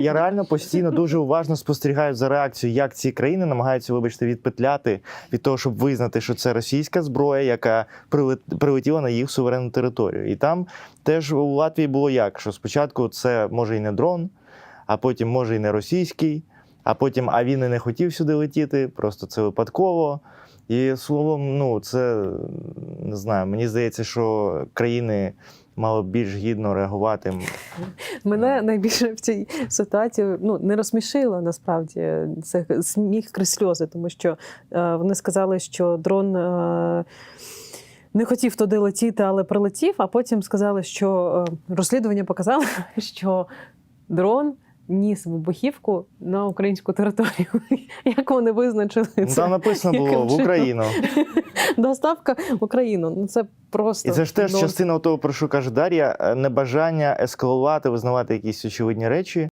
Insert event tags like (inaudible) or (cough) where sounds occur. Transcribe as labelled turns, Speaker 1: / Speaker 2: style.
Speaker 1: я реально постійно дуже уважно спостерігаю за реакцією, як ці країни намагаються, вибачте, відпетляти від того, щоб визнати, що це російська зброя, яка прилет- прилетіла на їх суверенну територію. І там теж у Латвії було як, що спочатку це може і не дрон, а потім може і не російський, а потім а він і не хотів сюди летіти, просто це випадково. І словом, ну це не знаю. Мені здається, що країни мали б більш гідно реагувати.
Speaker 2: Мене найбільше в цій ситуації ну не розсмішило насправді це сміх крізь сльози, тому що е, вони сказали, що дрон. Е, не хотів туди летіти, але прилетів. А потім сказали, що е, розслідування показало, (laughs) що дрон ніс вибухівку на українську територію. (laughs) Як вони визначили
Speaker 1: Ну,
Speaker 2: це?
Speaker 1: там написано було в? Україну. (laughs)
Speaker 2: Доставка в Україну. Ну це просто
Speaker 1: І це ж теж частина того, про що каже Дар'я, е, небажання ескалувати, визнавати якісь очевидні речі.